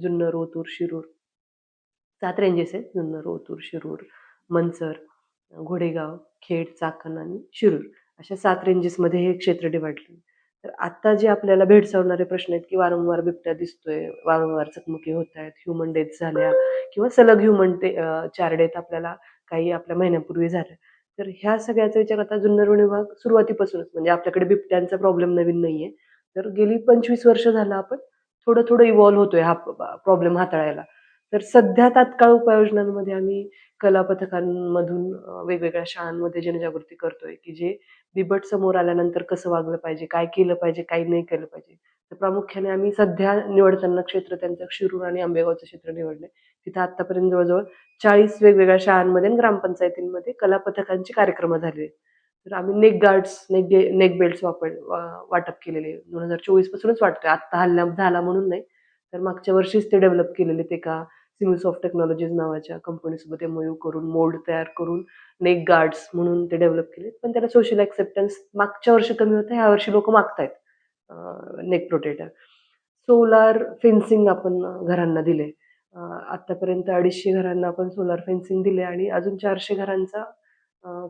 जुन्नर ओतूर शिरूर. सात रेंजेस आहेत जुन्नर ओतूर शिरूर मनसर घोडेगाव खेड चाकण आणि शिरूर अशा सात रेंजेसमध्ये हे क्षेत्र डिवाडले तर आत्ता जे आपल्याला भेडसावणारे प्रश्न आहेत की वारंवार बिबट्या दिसतोय वारंवार चकमकी होत आहेत ह्युमन डेथ झाल्या किंवा सलग ह्युमन डे चार डेथ आपल्याला काही आपल्या महिन्यापूर्वी झाल्या. तर ह्या सगळ्याचा विचार आता जुन्नर वन विभाग सुरुवातीपासूनच म्हणजे आपल्याकडे बिबट्यांचा प्रॉब्लेम नवीन नाहीये. तर गेली पंचवीस वर्ष झालं आपण थोडं थोडं इव्हॉल्व्ह होतोय हा प्रॉब्लेम हाताळायला. तर सध्या तात्काळ उपाययोजनांमध्ये आम्ही कला पथकांमधून वेगवेगळ्या शाळांमध्ये जनजागृती करतोय की जे बिबट समोर आल्यानंतर कसं वागलं पाहिजे काय केलं पाहिजे काय नाही केलं पाहिजे. तर प्रामुख्याने आम्ही सध्या निवडताना क्षेत्र त्यांचं शिरूर आणि आंबेगावचं क्षेत्र निवडलंय. तिथं आतापर्यंत जवळजवळ चाळीस वेगवेगळ्या शाळांमध्ये आणि ग्रामपंचायतींमध्ये कला पथकांची कार्यक्रम झाले तर आम्ही neck guards neck neck belts वापर वाटप केलेले. दोन हजार चोवीस पासूनच वाटतोय. आत्ता हल्ला झाला म्हणून नाही. तर मागच्या वर्षीच ते डेव्हलप केलेले ते का सिम्स ऑफ टेक्नॉलॉजीज नावाच्या कंपनीसोबत एमओयू करून मोल्ड तयार करून नेक गार्ड्स म्हणून ते डेव्हलप केले पण त्याला सोशल ॲक्सेप्टन्स मागच्या वर्षी कमी होतं. ह्या वर्षी लोक मागतायत नेक प्रोटेटर सोलार फेन्सिंग आपण घरांना दिले आत्तापर्यंत आतापर्यंत अडीचशे घरांना आपण सोलार फेन्सिंग दिले आणि अजून चारशे घरांचा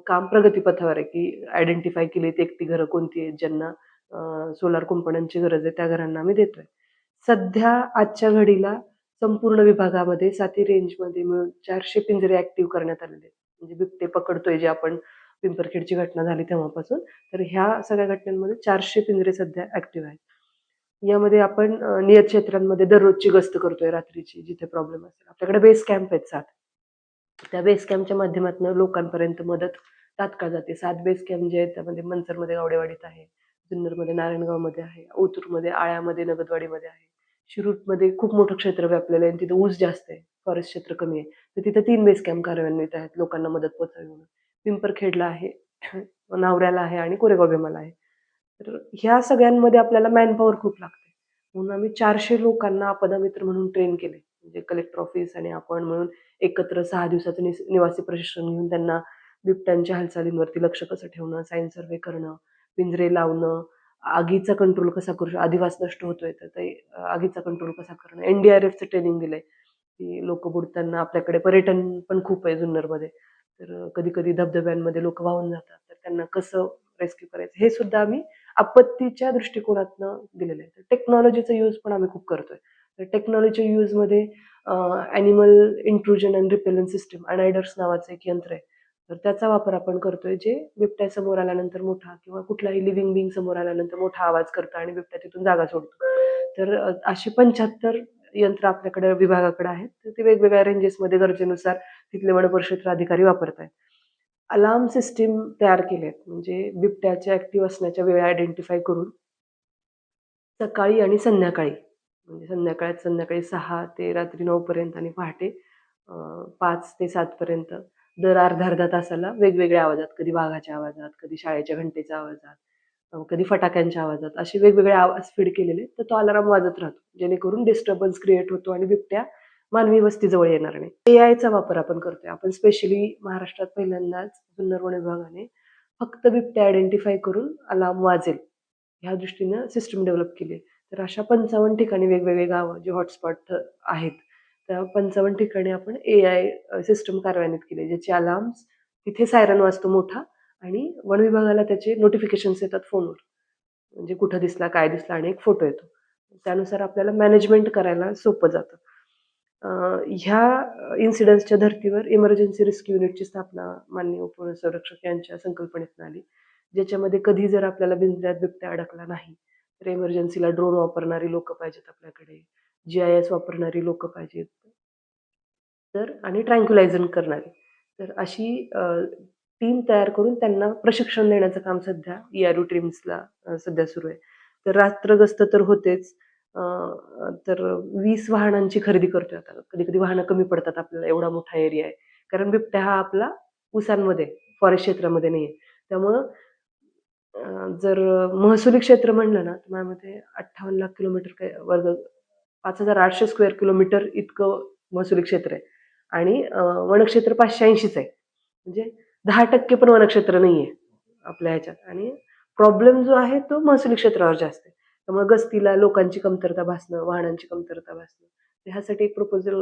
काम प्रगतीपथावर आहे की आयडेंटिफाय केली ती एकटी घरं कोणती आहेत ज्यांना सोलार कुंपणांची गरज आहे त्या घरांना आम्ही देतोय. सध्या आजच्या घडीला संपूर्ण विभागामध्ये साती रेंजमध्ये मिळून चारशे पिंजरे ऍक्टिव्ह करण्यात आलेले आहेत म्हणजे बिबटे पकडतोय जे आपण पिंपरखेडची घटना झाली तेव्हापासून तर ह्या सगळ्या घटनांमध्ये चारशे पिंजरे सध्या ऍक्टिव्ह आहेत. यामध्ये आपण नियत क्षेत्रांमध्ये दररोजची गस्त करतोय रात्रीची जिथे प्रॉब्लेम असेल. आपल्याकडे बेस कॅम्प आहेत सात. त्या बेस कॅम्पच्या माध्यमातून लोकांपर्यंत मदत तात्काळ जाते. सात बेस कॅम्प जे आहेत त्यामध्ये मनसरमध्ये गावडेवाडीत आहे जुन्नरमध्ये नारायणगावमध्ये आहे ओतूरमध्ये आळ्यामध्ये नगदवाडीमध्ये आहे. शिरूरमध्ये खूप मोठं क्षेत्र व्यापलेलं आहे तिथं ऊस जास्त आहे. फॉरेस्ट क्षेत्र कमी आहे. तर तिथं तीन बेस कॅम्प कार्यान्वित आहेत लोकांना मदत पोहोचावी म्हणून पिंपरखेडला आहे नावऱ्याला आहे आणि कोरेगाव भीमाला आहे. तर ह्या सगळ्यांमध्ये आपल्याला मॅनपॉवर खूप लागते. म्हणून आम्ही चारशे लोकांना आपदा मित्र म्हणून ट्रेन केले. म्हणजे कलेक्टर ऑफिस आणि आपण म्हणून एकत्र सहा दिवसाचं निस- निवासी प्रशिक्षण घेऊन त्यांना बिबट्यांच्या हालचालींवरती लक्ष कसं ठेवणं सायन्स सर्वे करणं पिंजरे लावणं आगीचा कंट्रोल कसा करू शकतो? आदिवास नष्ट होतोय तर ते आगीचा कंट्रोल कसा करणं? एनडीआरएफचं ट्रेनिंग दिलंय की लोक बुडताना आपल्याकडे पर्यटन पण खूप आहे जुन्नरमध्ये. तर कधी कधी धबधब्यांमध्ये लोक वाहून जातात. तर त्यांना कसं रेस्क्यू करायचं? हे सुद्धा आम्ही आपत्तीच्या दृष्टिकोनातनं दिलेलं आहे. तर टेक्नॉलॉजीचा यूज पण आम्ही खूप करतोय. टेक्नॉलॉजीच्या यूजमध्ये animal intrusion and repellent system ANIDERS नावाचं एक यंत्र आहे. तर त्याचा वापर आपण करतोय जे बिबट्या समोर आल्यानंतर मोठा किंवा कुठलाही लिव्हिंग बिंग समोर आल्यानंतर मोठा आवाज करतो आणि बिबट्या तिथून जागा सोडतो. तर अ, अशी पंच्याहत्तर यंत्र आपल्याकडे विभागाकडे आहेत. तर ते वेगवेगळ्या रेंजेसमध्ये गरजेनुसार तिथले वनपरिक्षेत्र अधिकारी वापरत आहेत अलार्म सिस्टीम तयार केले आहेत म्हणजे बिबट्याच्या ऍक्टिव्ह असण्याच्या वेळा आयडेंटिफाय करून सकाळी आणि संध्याकाळी म्हणजे संध्याकाळ संध्याकाळी सहा ते रात्री नऊपर्यंत आणि पहाटे पाच ते सातपर्यंत. दर अर्धा अर्धा तासाला वेगवेगळ्या आवाजात कधी वाघाच्या आवाजात कधी शाळेच्या घंटेच्या आवाजात कधी फटाक्यांच्या आवाजात असे वेगवेगळे आवाज फीड केलेले तर तो अलाराम वाजत राहतो. जेणेकरून डिस्टर्बन्स क्रिएट होतो आणि बिबट्या मानवी वस्तीजवळ येणार नाही. एआयचा वापर आपण करतोय. आपण स्पेशली महाराष्ट्रात पहिल्यांदाच जुन्नर वन विभागाने फक्त बिबट्या आयडेंटिफाय करून अलार्म वाजेल. ह्या दृष्टीनं सिस्टम डेव्हलप केली आहे. तर अशा पंचावन्न ठिकाणी वेगवेगळे गावं जे हॉटस्पॉट आहेत त्या पंचावन्न ठिकाणी आपण ए आय सिस्टम कार्यान्वित केले ज्याचे अलार्म्स तिथे सायरन वाजतो मोठा आणि वन विभागाला त्याचे नोटिफिकेशन्स येतात फोनवर म्हणजे कुठं दिसला काय दिसला आणि एक फोटो येतो. त्यानुसार आपल्याला मॅनेजमेंट करायला सोपं जातं. ह्या इन्सिडन्सच्या धर्तीवर इमर्जन्सी रिस्क युनिटची स्थापना माननीय उपसंरक्षक यांच्या संकल्पनेतून आली ज्याच्यामध्ये कधी जर आपल्याला बिंजऱ्यात बिबट्या अडकला नाही तर इमर्जन्सीला ड्रोन वापरणारी लोक पाहिजेत आपल्याकडे. जी आय एस वापरणारी लोक पाहिजेत. तर आणि ट्रँक्युलायझन करणारी. तर अशी टीम तयार करून त्यांना प्रशिक्षण देण्याचं काम सध्या ई आर यू टीम्सला सध्या सुरू आहे. तर रात्रगस्त तर होतेच. तर वीस वाहनांची खरेदी करतोय आता. कधी कधी वाहनं कमी पडतात आपल्याला. एवढा मोठा एरिया आहे. कारण बिबट्या हा आपला उसांमध्ये फॉरेस्ट क्षेत्रामध्ये नाही आहे त्यामुळं जर महसुली क्षेत्र म्हणलं ना तर माझ्यामध्ये अठ्ठावन्न लाख किलोमीटर काय वर्ग पाच हजार आठशे स्क्वेअर किलोमीटर इतकं महसुली क्षेत्र आहे. आणि वनक्षेत्र पाचशे ऐंशीच आहे. म्हणजे दहा टक्के पण वनक्षेत्र नाही आहे आपल्या ह्याच्यात. आणि प्रॉब्लेम जो आहे तो महसुली क्षेत्रावर जास्त आहे. त्यामुळे गस्तीला लोकांची कमतरता भासणं वाहनांची कमतरता भासणं ह्यासाठी एक प्रपोजल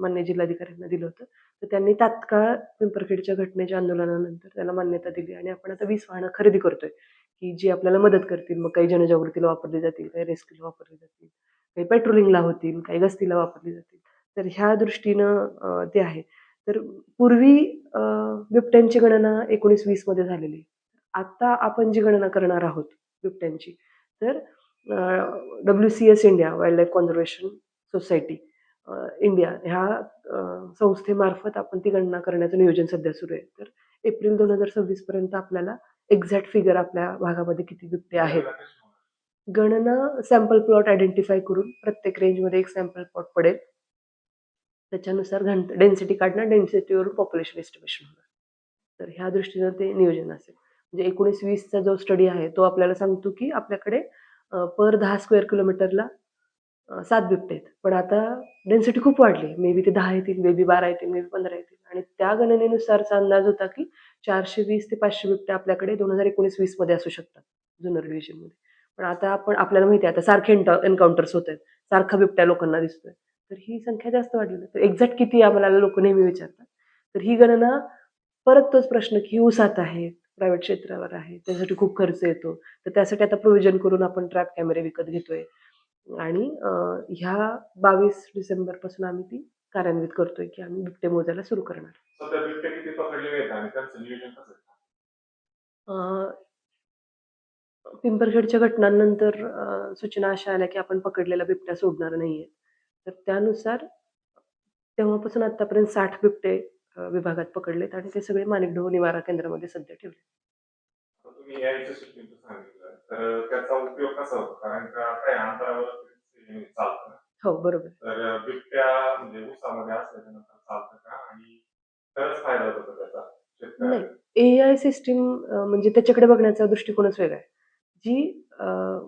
मान्य जिल्हाधिकाऱ्यांना दिलं होतं. तर त्यांनी तात्काळ पिंपरखेडच्या घटनेच्या आंदोलनानंतर त्याला मान्यता दिली आणि आपण आता वीस वाहनं खरेदी करतोय की जी आपल्याला मदत करतील. मग काही जनजागृतीला वापरली जातील काही रेस्क्यूला वापरली जातील काही पेट्रोलिंगला होतील काही गस्तीला वापरली जातील. तर ह्या दृष्टीनं ते आहे. तर पूर्वी बिबट्यांची गणना एकोणीस वीसमध्ये झालेली. आहे. आता आपण जी गणना करणार आहोत बिबट्यांची तर W C S India wild life conservation society India ह्या संस्थेमार्फत आपण ती गणना करण्याचं नियोजन सध्या सुरू आहे. तर एप्रिल दोन हजार सव्वीस पर्यंत आपल्याला एक्झॅक्ट फिगर आपल्या भागामध्ये किती बिबटे आहेत. गणना सॅम्पल प्लॉट आयडेंटिफाय करून प्रत्येक रेंजमध्ये एक सॅम्पल प्लॉट पडेल. त्याच्यानुसार घंट डेन्सिटी काढणार डेन्सिटीवरून पॉप्युलेशन एस्टिमेशन होणार. तर ह्या दृष्टीनं ते नियोजन असेल. म्हणजे एकोणीस वीसचा जो स्टडी आहे तो आपल्याला सांगतो की आपल्याकडे पर दहा स्क्वेअर किलोमीटरला सात बिबटे आहेत. पण आता डेन्सिटी खूप वाढली. मे बी ते दहा येतील मे बी बारा येतील मे बी पंधरा येतील. आणि त्या गणनेनुसारचा अंदाज होता की चारशे वीस ते पाचशे बिबटे आपल्याकडे दोन हजार एकोणीस वीसमध्ये असू शकतात जुनर डिव्हिजनमध्ये पण आता आपण आपल्याला माहिती आहे आता सारखे एन्काउंटर्स होत आहेत. सारखा बिबट्या लोकांना दिसतोय. तर ही संख्या जास्त वाढली. तर एक्झॅक्ट किती आम्हाला लोक नेहमी विचारतात. तर ही गणना परत तोच प्रश्न की ऊसात आहे प्रायव्हेट क्षेत्रावर आहे त्यासाठी खूप खर्च येतो. तर त्यासाठी आता प्रोव्हिजन करून आपण ट्रॅप कॅमेरे विकत घेतोय. आणि ह्या बावीस डिसेंबरपासून आम्ही ती कार्यान्वित करतोय की आम्ही बिबटे मोजायला सुरू करणार. पिंपरखेडच्या घटनांनंतर सूचना अशा आल्या की आपण पकडलेला बिबट्या सोडणार नाहीये. तर त्यानुसार तेव्हापासून आतापर्यंत साठ बिबटे विभागात पकडलेत आणि ते सगळे माणिकडोह निवारा केंद्रामध्ये सध्या ठेवले तर त्याचा उपयोग कसा होतो? कारण का अंतरावर ते चालतं ना. हो बरोबर. तर बिबट्या म्हणजे ऊसामध्ये असल्याच्यानंतर चालतं का? आणि खरंच फायदा होतो त्याचा? शेतकऱ्याला? ए आय सिस्टीम म्हणजे त्याच्याकडे बघण्याचा दृष्टिकोनच वेगळा आहे. जी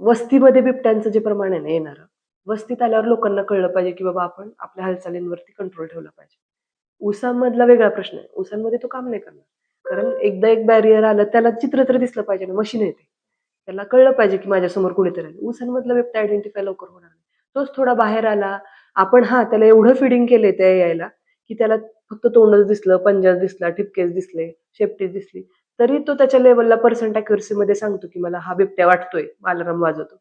वस्तीमध्ये बिबट्यांचं जे प्रमाण आहे ना येणारं वस्तीत आल्यावर लोकांना कळलं पाहिजे की बाबा आपण आपल्या हालचालींवरती कंट्रोल ठेवला पाहिजे. ऊसामधला वेगळा प्रश्न आहे. ऊसांमध्ये तो काम नाही करणार. कारण एकदा एक बॅरियर आलं त्याला चित्र तर दिसलं पाहिजे ना मशीन येते. त्याला कळलं पाहिजे की माझ्यासमोर कुणीतरी आलं. ऊसांमधला बिबट्या आयडेंटिफाय लवकर होणार नाही. तोच थोडा बाहेर आला. आपण हा त्याला एवढं फिडिंग केले त्या यायला की त्याला फक्त तोंडच दिसलं पंजाच दिसला ठिपकेच दिसले शेपटीच दिसली. तरी तो त्याच्या लेवलला पर्सेंटमध्ये सांगतो की मला हा बिबट्या वाटतोय अलाराम वाजवतो.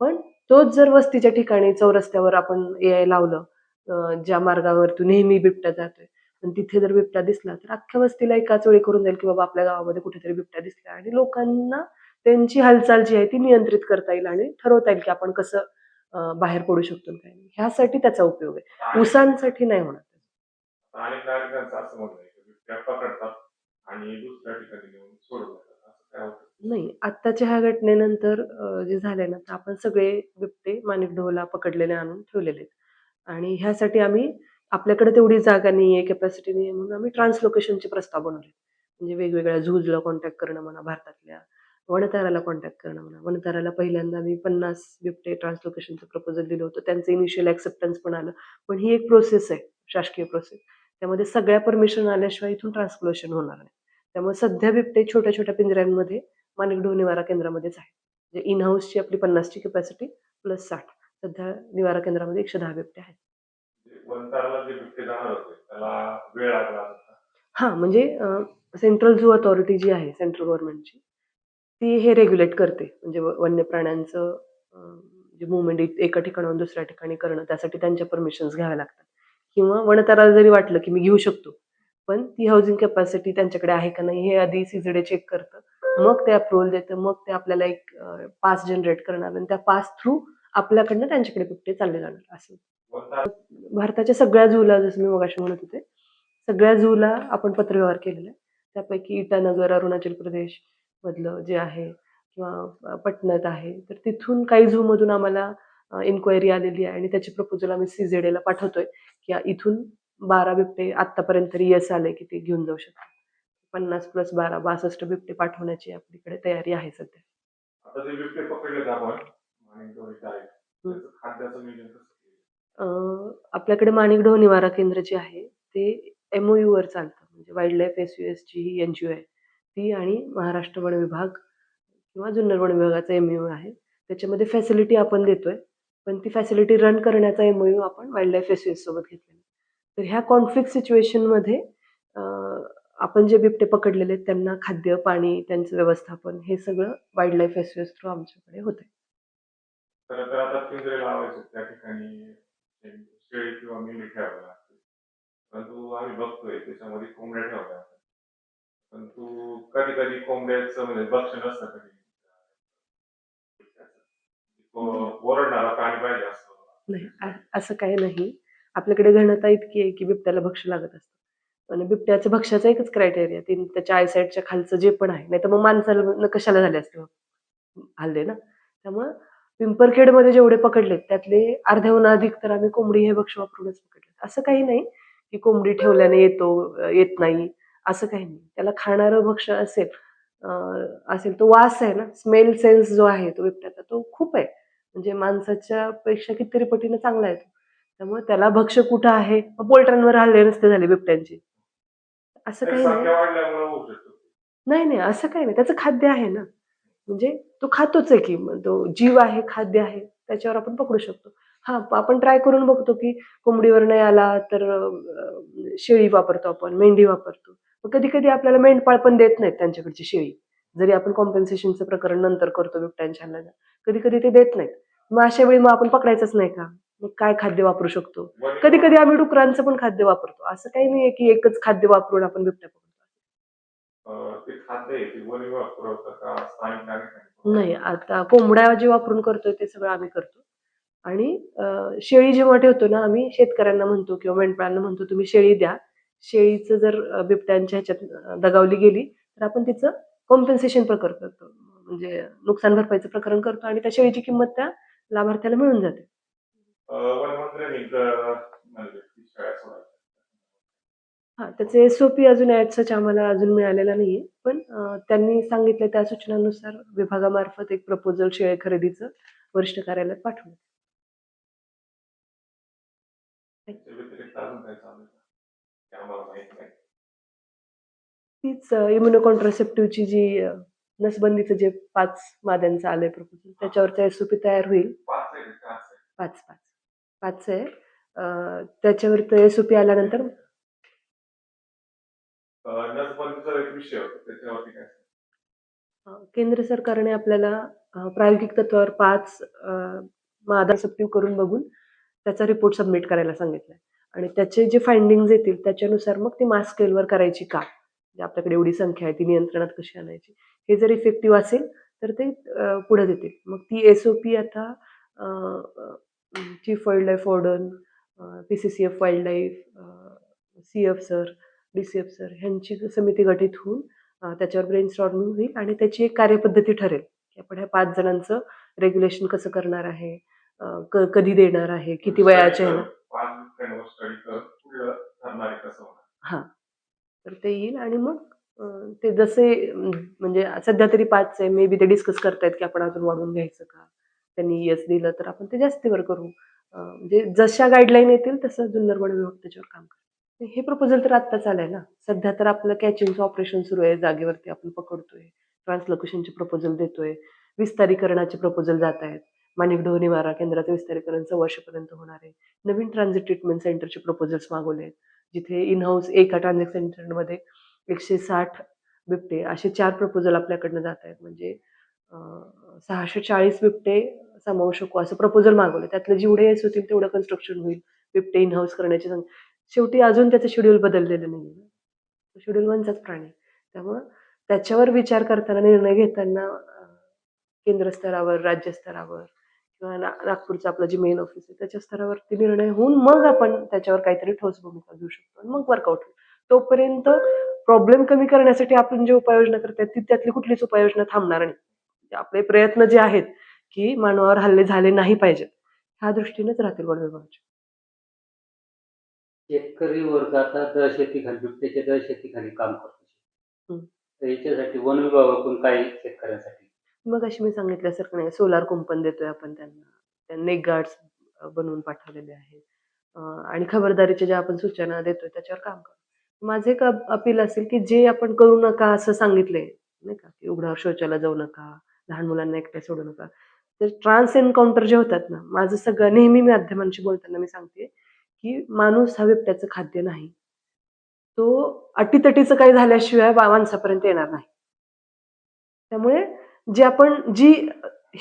पण तोच जर वस्तीच्या ठिकाणी चौरस्त्यावर आपण ए आय लावलं ज्या मार्गावर तू नेहमी बिबट्या जातोय पण तिथे जर बिबट्या दिसला तर अख्ख्या वस्तीला एकाच वेळी करून जाईल की बाबा आपल्या गावामध्ये कुठेतरी बिबट्या दिसला आणि लोकांना त्यांची हालचाल जी आहे ती नियंत्रित करता येईल आणि ठरवता येईल की आपण कसं बाहेर पडू शकतो काय नाही. ह्यासाठी त्याचा उपयोग आहे. ऊसांसाठी नाही होणार. आहे नाही आत्ताच्या ह्या घटनेनंतर जे झालंय ना तर आपण सगळे बिबटे माणिकडोहला पकडलेले आणून ठेवलेले आणि ह्यासाठी आम्ही आपल्याकडे तेवढी जागा नाहीये कॅपॅसिटी नाहीये म्हणून आम्ही ट्रान्सलोकेशनचे प्रस्ताव बनवले. म्हणजे वेगवेगळ्या झूजला कॉन्टॅक्ट करणं म्हणा भारतातल्या वनताराला कॉन्टॅक्ट करणं म्हणा. वनताराला पहिल्यांदा मी पन्नास बिबटे ट्रान्सलोकेशनचं प्रपोजल दिलं होतं. त्यांचं इनिशियल ॲक्सेप्टन्स पण आलं. पण ही एक प्रोसेस आहे शासकीय प्रोसेस त्यामध्ये सगळ्या परमिशन आल्याशिवाय इथून ट्रान्सलोकेशन होणार नाही. त्यामुळे सध्या बिबटे छोट्या छोट्या पिंजऱ्यांमध्ये माणिकडोह निवारा केंद्रामध्येच आहे म्हणजे इन हाऊसची आपली पन्नासची कॅपॅसिटी प्लस साठ. सध्या निवारा केंद्रामध्ये एकशे दहा बिबटे आहेत. हां म्हणजे सेंट्रल झू अथॉरिटी जी आहे सेंट्रल गव्हर्नमेंटची ती हे रेग्युलेट करते. म्हणजे वन्य प्राण्यांचं जे मुवमेंट एका ठिकाणाहून दुसऱ्या ठिकाणी करणं त्यासाठी त्यांच्या परमिशन्स घ्याव्या लागतात. किंवा वनताराला जरी वाटलं की मी घेऊ शकतो पण ती हाऊसिंग कॅपॅसिटी त्यांच्याकडे आहे का नाही हे आधी सीझडे चेक करतं. मग ते अप्रुव्हल देतं मग ते आपल्याला एक पास जनरेट करणार आणि त्या पास थ्रू आपल्याकडनं त्यांच्याकडे बिबटे चालले जाणार असं भारताच्या सगळ्या झूला जसं मी मगाशी म्हणत होते सगळ्या झूला आपण पत्रव्यवहार केलेला आहे. त्यापैकी इटानगर अरुणाचल प्रदेश मधलं जे आहे किंवा पटण्यात आहे तर तिथून काही झू मधून आम्हाला इन्क्वायरी आलेली आहे आणि त्याची प्रपोजल आम्ही सीझेडेला पाठवतोय की इथून बारा बिबटे आतापर्यंत तरी यस आले की ते घेऊन जाऊ शकतात. पन्नास प्लस बारा बासष्ट बिबटे पाठवण्याची आपल्याकडे तयारी आहे सध्या. आपल्याकडे माणिकडोह निवारा केंद्र जे आहे ते एमओयू वर चालतं. म्हणजे wild life S U S ची ही एन जी ओ आहे. ती आणि महाराष्ट्र वन विभाग किंवा जुन्नर वन विभागाचा एम यू आहे. त्याच्यामध्ये फॅसिलिटी आपण देतोय. पण ती फॅसिलिटी रन करण्याचा एमओयू आपण वाईल्ड लाईफ एस सोबत घेतलेला तर ह्या कॉन्फ्लिक्ट सिच्युएशनमध्ये आपण जे बिबटे पकडलेले आहेत त्यांना खाद्य पाणी त्यांचं व्यवस्थापन हे सगळं वाईल्ड लाईफ एस थ्रू आमच्याकडे होते परंतु आम्ही बघतोय त्याच्यामध्ये कोंबड्या ठेवल्या परंतु कधी कधी कोंबड्याचं म्हणजे भक्ष नसतं कधी ओरडणारा प्राणी पाहिजे असतो नाही असं काही नाही. आपल्याकडे घनता इतकी आहे की बिबट्याला भक्ष लागत असतं. आणि बिबट्याचं भक्ष्याचा एकच क्रायटेरिया तीन त्याच्या आयसाईडच्या खालचं जे पण आहे. नाही तर मग माणसाला न- कशाला झाले असते मग? हल्ले ना? त्यामुळं पिंपरखेडमध्ये जेवढे पकडलेत त्यातले अर्ध्याहून अधिक तर आम्ही कोंबडी हे भक्ष वापरूनच पकडले. असं काही नाही की कोंबडी ठेवल्याने येतो अं, येत नाही. असं काही नाही. त्याला खाणारं भक्ष असेल असेल तो वास आहे ना स्मेल सेन्स जो आहे तो बिबट्याचा तो खूप आहे. म्हणजे माणसाच्या पेक्षा कितीतरी पटीने चांगला आहे तो. त्यामुळे त्याला भक्ष कुठं आहे? पोल्ट्रांवर हल्ले नसते झाले बिबट्यांचे. असं काही नाही. नाही नाही असं काही नाही. त्याचं खाद्य आहे ना. म्हणजे तो खातोच आहे की तो जीव आहे खाद्य आहे त्याच्यावर आपण पकडू शकतो. हा आपण ट्राय करून बघतो की कोंबडीवर नाही आला तर शेळी वापरतो आपण मेंढी वापरतो. कधी कधी आपल्याला मेंढपाळ पण देत नाहीत त्यांच्याकडची शेळी. जरी आपण कॉम्पेन्सेशनचं प्रकरण नंतर करतो बिबट्यांच्या हल्ल्याला कधी कधी ते देत नाहीत. मग अशा वेळी मग आपण पकडायचंच नाही का? मग काय खाद्य वापरू शकतो? कधी कधी आम्ही डुकरांचं पण खाद्य वापरतो. असं काही नाहीये की एकच खाद्य वापरून आपण बिबट्या पकडतो. नाही आता कोंबड्या जे वापरून करतोय ते सगळं आम्ही करतो. आणि शेळी जेव्हा ठेवतो ना आम्ही शेतकऱ्यांना म्हणतो किंवा मेंढपाळांना म्हणतो तुम्ही शेळी द्या. शेळीचं जर बिबट्यांच्या ह्याच्यात दगावली गेली तर आपण तिचं कॉम्पेन्सेशन प्रकार करतो. म्हणजे नुकसान भरपाईचं प्रकरण करतो आणि त्या शेळीची किंमत त्या लाभार्थ्याला मिळून जाते. हा त्याचे एसओपी अजून ऍडसच आम्हाला अजून मिळालेला नाहीये. पण त्यांनी सांगितलं त्या सूचनानुसार विभागामार्फत एक प्रपोजल शेळी खरेदीचं वरिष्ठ कार्यालयात पाठवलं. तीच इम्युनो कॉन्ट्रासेप्टिव्हची जी नसबंदीचं जे पाच माद्यांचं आलंय प्रपोजल त्याच्यावरचा एसओपी तयार होईल. पाच पाच. पाच आहे. त्याच्यावर एसओपी आल्यानंतर केंद्र सरकारने आपल्याला प्रायोगिक तत्वावर पाच मादा सप्टिव्ह करून बघून त्याचा रिपोर्ट सबमिट करायला सांगितलाय. आणि त्याचे जे फाइंडिंग्ज येतील त्याच्यानुसार मग ती मास स्केलवर करायची का? म्हणजे आपल्याकडे एवढी संख्या आहे ती नियंत्रणात कशी आणायची? हे जर इफेक्टिव्ह असेल तर ते पुढे देतील. मग ती एसओपी आता chief wild life warden P C C F wild life C F sir D C F sir ह्यांची समिती गठीत होऊन त्याच्यावर ब्रेन स्टॉर्मिंग होईल आणि त्याची एक कार्यपद्धती ठरेल. की आपण ह्या पाच जणांचं रेग्युलेशन कसं करणार आहे कधी देणार आहे किती वयाचे हा स्टडी पुढलं ठरणार आहे कसं होणार हां. तर ते येईल आणि मग ते जसे म्हणजे सध्या तरी पाच आहे मे बी ते डिस्कस करतायत की आपण अजून वाढवून घ्यायचं का? त्यांनी यस दिलं तर आपण ते जास्तीवर करू. म्हणजे जशा गाईडलाईन येतील तसं जुन्नर वन विभाग त्याच्यावर काम करेल. हे प्रपोजल तर आत्ताच आलंय ना? सध्या तर आपलं कॅचिंगचं ऑपरेशन सुरू आहे जागेवरती आपण पकडतोय. ट्रान्सलोकेशनचे प्रपोजल देतोय. विस्तारीकरणाचे प्रपोजल जात आहेत. माणिक धोनी मारा केंद्राचं विस्तारीकरण सव्वाशेपर्यंत होणार आहे. नवीन ट्रान्झिट ट्रीटमेंट सेंटरचे प्रपोजल्स मागवले आहेत. जिथे इन हाऊस एका ट्रान्झिट सेंटरमध्ये एकशे साठ बिबटे असे चार प्रपोजल आपल्याकडनं जात आहेत. म्हणजे सहाशे चाळीस बिबटे सामावू शकू असं प्रपोजल मागवलं. त्यातलं जेवढे येस होतील तेवढं कन्स्ट्रक्शन होईल. बिबटे इन हाऊस करण्याची शेवटी अजून त्याचं शेड्यूल बदललेलं नाही शेड्यूल वनचाच प्राणी. त्यामुळं त्याच्यावर विचार करताना निर्णय घेताना केंद्र स्तरावर राज्य स्तरावर किंवा ना नागपूरचं आपलं जे मेन ऑफिस आहे त्याच्या स्तरावरती निर्णय होऊन मग आपण त्याच्यावर काहीतरी ठोस भूमिका घेऊ शकतो आणि मग वर्कआउट होईल. तोपर्यंत प्रॉब्लेम कमी करण्यासाठी आपण जे उपाययोजना करतायत ती त्यातली कुठलीच उपाययोजना थांबणार नाही. म्हणजे आपले प्रयत्न जे आहेत की मानवावर हल्ले झाले नाही पाहिजेत ह्या दृष्टीनेच राहतील वन विभागाचे. शेतकरी वर्ग आता दहशतीखाली बिबट्याच्या दहशतीखाली काम करतो. याच्यासाठी वन विभागाकडून काही शेतकऱ्यांसाठी मग अशी मी सांगितल्यासारखं नाही. सोलार कुंपण देतोय आपण त्यांना. त्यांना नेक गार्ड्स बनवून पाठवलेले आहेत. आणि खबरदारीच्या ज्या आपण सूचना देतोय त्याच्यावर काम करू माझे एक अपील असेल की जे आपण करू नका असं सांगितलंय नाही का? की उघड्यावर शौचाला जाऊ नका लहान मुलांना एकट्या सोडू नका. तर ट्रान्स एन्काउंटर जे होतात ना माझं सगळं नेहमी मी माध्यमांशी बोलताना मी सांगते की माणूस हा बिबट्याचं खाद्य नाही. तो अटीतटीचं काही झाल्याशिवाय बा- माणसापर्यंत येणार नाही. त्यामुळे जे आपण जी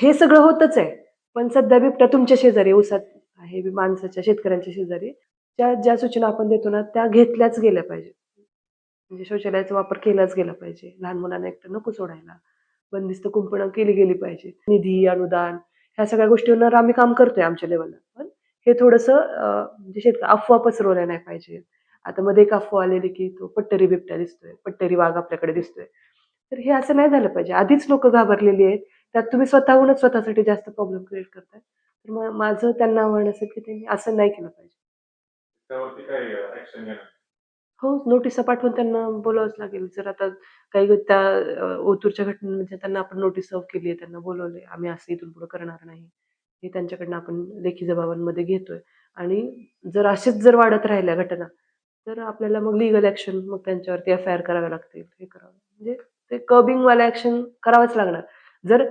हे सगळं होतच आहे. पण सध्या बिबट्या तुमच्या शेजारी उसात आहे माणसाच्या शेतकऱ्यांच्या शेजारी. ज्या ज्या सूचना आपण देतो ना त्या घेतल्याच गेल्या पाहिजे. म्हणजे शौचालयाचा वापर केलाच गेला पाहिजे. लहान मुलांना एकटं नको सोडायला. बंदिस्त कुंपणं केली गेली पाहिजे. निधी अनुदान ह्या सगळ्या गोष्टींवर आम्ही काम करतोय आमच्या लेवलला पण हे थोडंसं म्हणजे शेतक अफवा पसरवल्या नाही पाहिजे आता मध्ये एक अफवा आलेली की तो पट्टरी बिबट्या दिसतोय. पट्टरी वाघ आपल्याकडे दिसतोय. तर हे असं नाही झालं पाहिजे. आधीच लोक घाबरलेली आहेत. त्यात तुम्ही स्वतःहूनच स्वतःसाठी जास्त प्रॉब्लेम क्रिएट करताय. तर मग माझं त्यांना आव्हान असेल की त्यांनी असं नाही केलं पाहिजे. हो नोटिसा पाठवून त्यांना बोलावंच लागेल. जर आता काही त्या ओतूरच्या घटनेमध्ये त्यांना आपण नोटीस सर्व केली आहे त्यांना बोलवले आम्ही असं इथून पुढे करणार नाही. हे त्यांच्याकडनं आपण लेखी जबाबांमध्ये घेतोय. आणि जर असेच जर वाढत राहिल्या घटना तर आपल्याला मग लिगल ऍक्शन मग त्यांच्यावरती एफ आय आर कराव्या लागतील. हे करावं. म्हणजे ते कर्बिंगवाला ऍक्शन करावंच लागणार. जर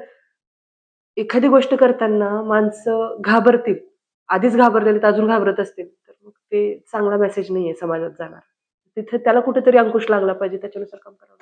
एखादी गोष्ट करताना माणसं घाबरतील आधीच घाबरलेले तर अजून घाबरत असतील तर मग ते चांगला मेसेज नाहीये समाजात जाणार. तिथे त्याला कुठेतरी अंकुश लागला पाहिजे त्याच्यानुसार काम करावं